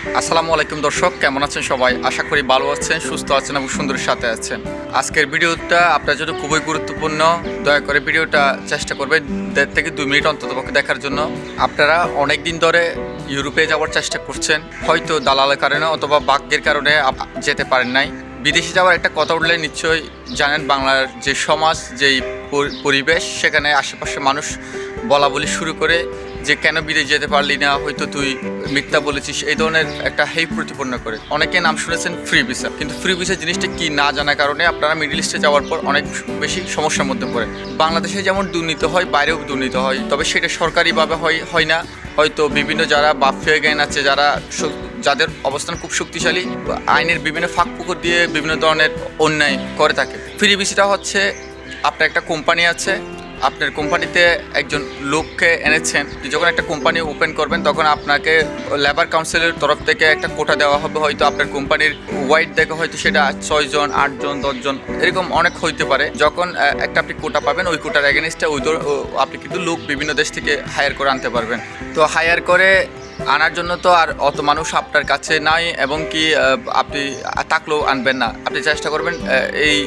আসসালামু আলাইকুম দর্শক, কেমন আছেন সবাই? আশা করি ভালো আছেন, সুস্থ আছেন এবং সুন্দরের সাথে আছেন। আজকের ভিডিওটা আপনার জন্য খুবই গুরুত্বপূর্ণ। দয়া করে ভিডিওটা চেষ্টা করবেন দেড় থেকে দুই মিনিট অন্ততপক্ষে দেখার জন্য। আপনারা অনেক দিন ধরে ইউরোপে যাওয়ার চেষ্টা করছেন। হয়তো দালালের কারণে অথবা ভাগ্যের কারণে যেতে পারেন নাই। বিদেশে যাওয়ার একটা কথা উঠলে নিশ্চয়ই জানেন, বাংলার যে সমাজ, যেই পরিবেশ, সেখানে আশেপাশে মানুষ বলা বলি শুরু করে যে কেন বিদেশ যেতে পারলি না, হয়তো তুই মিথ্যা বলেছিস, এই ধরনের একটা হেই প্রতিপন্ন করে। অনেকে নাম শুনেছেন ফ্রি ভিসা কিন্তু ফ্রি ভিসা জিনিসটা কি না জানার কারণে আপনারা মিডল ইস্টে যাওয়ার পর অনেক বেশি সমস্যার মধ্যে পড়েন বাংলাদেশে যেমন দুর্নীতি হয়, বাইরেও দুর্নীতি হয়, তবে সেটা সরকারিভাবে হয় হয় না। হয়তো বিভিন্ন যারা বাফিয়া জ্ঞান আছে, যারা যাদের অবস্থান খুব শক্তিশালী, আইনের বিভিন্ন ফাঁক পুকুর দিয়ে বিভিন্ন ধরনের অন্যায় করে থাকে। ফ্রি ভিসিটা হচ্ছে আপনার একটা কোম্পানি আছে, আপনার কোম্পানিতে একজন লোককে এনেছেন যখন একটা কোম্পানি ওপেন করবেন, তখন আপনাকে লেবার কাউন্সিলের তরফ থেকে একটা কোটা দেওয়া হবে, হয়তো আপনার কোম্পানির ওয়াইড দেখে হয়তো সেটা ছয়জন আটজন দশজন এরকম অনেক হইতে পারে। যখন একটা আপনি কোটা পাবেন, ওই কোটার এগেনস্টে ওই আপনি কিন্তু লোক বিভিন্ন দেশ থেকে হায়ার করে আনতে পারবেন। তো হায়ার করে আনার জন্য তো আর অত মানুষ আপনার কাছে নাই, এবং কি আপনি থাকলেও আনবেন না। আপনি চেষ্টা করবেন এই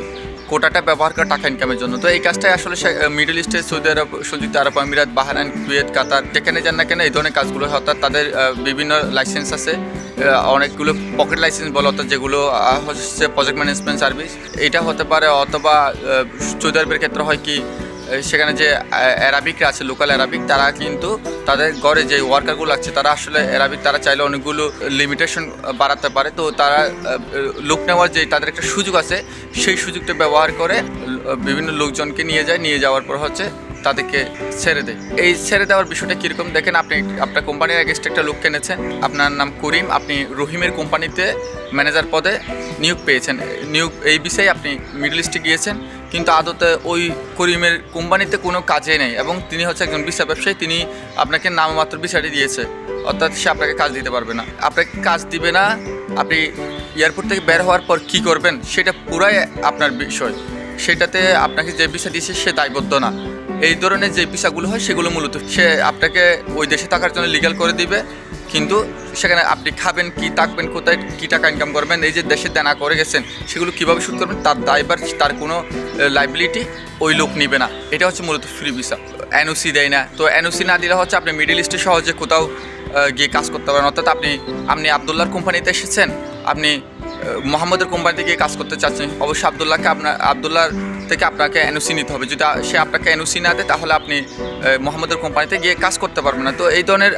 কোটাটা ব্যবহার করে টাকা ইনকামের জন্য। তো এই কাজটাই আসলে মিডল ইস্টে সৌদি আরব সংযুক্ত আরব আমিরাত বাহারান কুয়েত কাতার যেখানে যান না কেন এই ধরনের কাজগুলো হয়। অর্থাৎ তাদের বিভিন্ন লাইসেন্স আছে অনেকগুলো পকেট লাইসেন্স বলে, অর্থাৎ যেগুলো হচ্ছে প্রজেক্ট ম্যানেজমেন্ট সার্ভিস এটা হতে পারে অথবা সৌদি আরবের ক্ষেত্রে হয় কি সেখানে যে অ্যারাবিকরা আছে লোকাল অ্যারাবিক তারা কিন্তু তাদের ঘরে যে ওয়ার্কারগুলো আছে, তারা আসলে অ্যারাবিক তারা চাইলে অনেকগুলো লিমিটেশন বাড়াতে পারে। তো তারা লোক নেওয়ার যে তাদের একটা সুযোগ আছে, সেই সুযোগটা ব্যবহার করে বিভিন্ন লোকজনকে নিয়ে যায়, নিয়ে যাওয়ার পর হচ্ছে তাদেরকে ছেড়ে দেয়। এই ছেড়ে দেওয়ার বিষয়টা কীরকম? দেখেন আপনি, আপনার কোম্পানির এগেস্ট একটা লোক কিনেছেন, আপনার নাম করিম, আপনি রহিমের কোম্পানিতে ম্যানেজার পদে নিয়োগ পেয়েছেন। নিয়োগ, এই বিষয়ে আপনি মিডল ইস্টে গিয়েছেন কিন্তু আদতে ওই করিমের কোম্পানিতে কোনো কাজে নেই এবং তিনি হচ্ছে একজন বিশ্ব ব্যবসায়ী, তিনি আপনাকে নামমাত্র বিষয়টি দিয়েছে। অর্থাৎ সে আপনাকে কাজ দিতে পারবে না। আপনাকে কাজ দিবে না, আপনি এয়ারপোর্ট থেকে বের হওয়ার পর কি করবেন, সেটা পুরাই আপনার বিষয়। সেটাতে আপনাকে যে বিষয় দিয়েছে, সে দায়বদ্ধ না। এই ধরনের যে ভিসাগুলো হয়, সেগুলো মূলত সে আপনাকে ওই দেশে থাকার জন্য লিগাল করে দিবে। কিন্তু সেখানে আপনি খাবেন কি, থাকবেন কোথায়, কী টাকা ইনকাম করবেন, এই যে দেশে দেনা করে গেছেন, সেগুলো কীভাবে শুট করবেন, তার দায়বার তার কোনো লাইবিলিটি ওই লোক নিবে না। এটা হচ্ছে মূলত ফ্রি ভিসা এনওসি দেয় না। তো এনওসি না দিলে হচ্ছে আপনি মিডিল ইস্টে সহজে কোথাও গিয়ে কাজ করতে পারেন। অর্থাৎ আপনি আপনি আবদুল্লাহর কোম্পানিতে এসেছেন, আপনি মোহাম্মদের কোম্পানিতে গিয়ে কাজ করতে চাচ্ছেন, অবশ্যই আবদুল্লাহকে আপনার আবদুল্লাহর থেকে আপনাকে এনওসি নিতে হবে। যদি সে আপনাকে এনওসি না দেয়, তাহলে আপনি মোহাম্মদের কোম্পানিতে গিয়ে কাজ করতে পারবেন না। তো এই ধরনের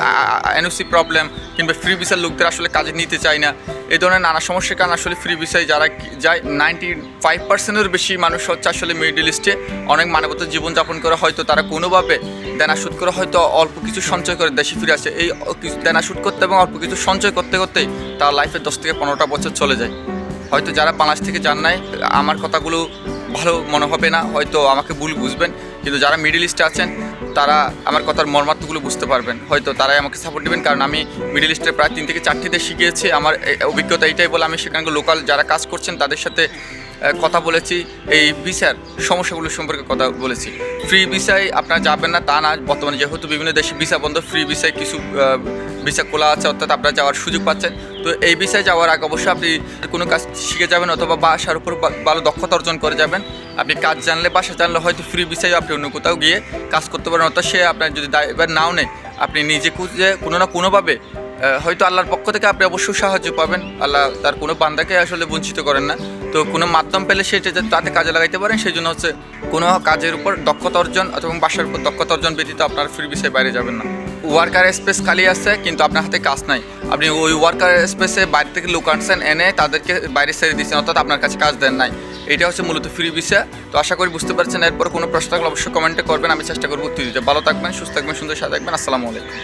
এনওসি প্রবলেম কিংবা ফ্রি ভিসার লোকদের আসলে কাজে নিতে চায় না। এই ধরনের নানা সমস্যার কারণে আসলে ফ্রি ভিসায় যারা যায় নাইনটি ফাইভ পার্সেন্টের বেশি মানুষ হচ্ছে আসলে মিডল ইস্টে অনেক মানবত জীবনযাপন করে হয়তো তারা কোনোভাবে দেনা শুট করে হয়তো অল্প কিছু সঞ্চয় করে দেশে ফিরে আসে। এই দেনা শুট করতে এবং অল্প কিছু সঞ্চয় করতে করতেই তার লাইফে দশ থেকে পনেরোটা বছর চলে যায়। হয়তো যারা বাংলাদেশ থেকে যান নাই, আমার কথাগুলো ভালো মনে হবে না, হয়তো আমাকে ভুল বুঝবেন, কিন্তু যারা মিডিল ইস্টে আছেন, তারা আমার কথার মর্মার্থগুলো বুঝতে পারবেন। হয়তো তারাই আমাকে সাপোর্ট দেবেন, কারণ আমি মিডিল ইস্টে প্রায় তিন থেকে চারটি দেশ শিখিয়েছি। আমার অভিজ্ঞতা এইটাই বলে আমি সেখানকার লোকাল যারা কাজ করছেন, তাদের সাথে কথা বলেছি। এই ভিসার সমস্যাগুলো সম্পর্কে কথা বলেছি। ফ্রি ভিসায় আপনারা যাবেন না, তা না, বর্তমানে যেহেতু বিভিন্ন দেশে ভিসা বন্ধ ফ্রি ভিসায় কিছু ভিসা খোলা আছে, অর্থাৎ আপনারা যাওয়ার সুযোগ পাচ্ছেন। তো এই বিষয়ে যাওয়ার আগে অবশ্যই আপনি কোনো কাজ শিখে যাবেন অথবা বাসার উপর ভালো দক্ষতা অর্জন করে যাবেন। আপনি কাজ জানলে, বাসা জানলে হয়তো ফ্রি বিষয়ে আপনি অন্য কোথাও গিয়ে কাজ করতে পারেন, অর্থাৎ সে আপনার যদি দায়বার নাও নেয়, আপনি নিজে খুঁজে কোনো না কোনোভাবে হয়তো আল্লাহর পক্ষ থেকে আপনি অবশ্যই সাহায্য পাবেন। আল্লাহ তার কোনো বান্দাকে আসলে বঞ্চিত করেন না। তো কোনো মাধ্যম পেলে সেটা তাতে কাজে লাগাইতে পারেন সেই জন্য হচ্ছে কোনো কাজের উপর দক্ষতা অর্জন অথবা বাসার উপর দক্ষতা অর্জন ব্যতীত আপনার ফ্রি বিষয়ে বাইরে যাবেন না। ওয়ার্কার স্পেস খালি আছে, কিন্তু আপনার হাতে কাজ নাই। আপনি ওই ওয়ার্কার স্পেসে বাইরে থেকে লোক আনছেন, এনে তাদেরকে বাইরে ছেড়ে দিচ্ছেন অর্থাৎ আপনার কাছে কাজ দেন নাই। এটা হচ্ছে মূলত ফ্রি বিষয়। তো আশা করি বুঝতে পারছেন, এরপর কোনো প্রশ্ন থাকলে অবশ্যই কমেন্টে করবেন, আমি চেষ্টা করব উত্তর দিতে। ভালো থাকবেন, সুস্থ থাকবেন, সুন্দর সাথে থাকবেন। আসসালামু আলাইকুম।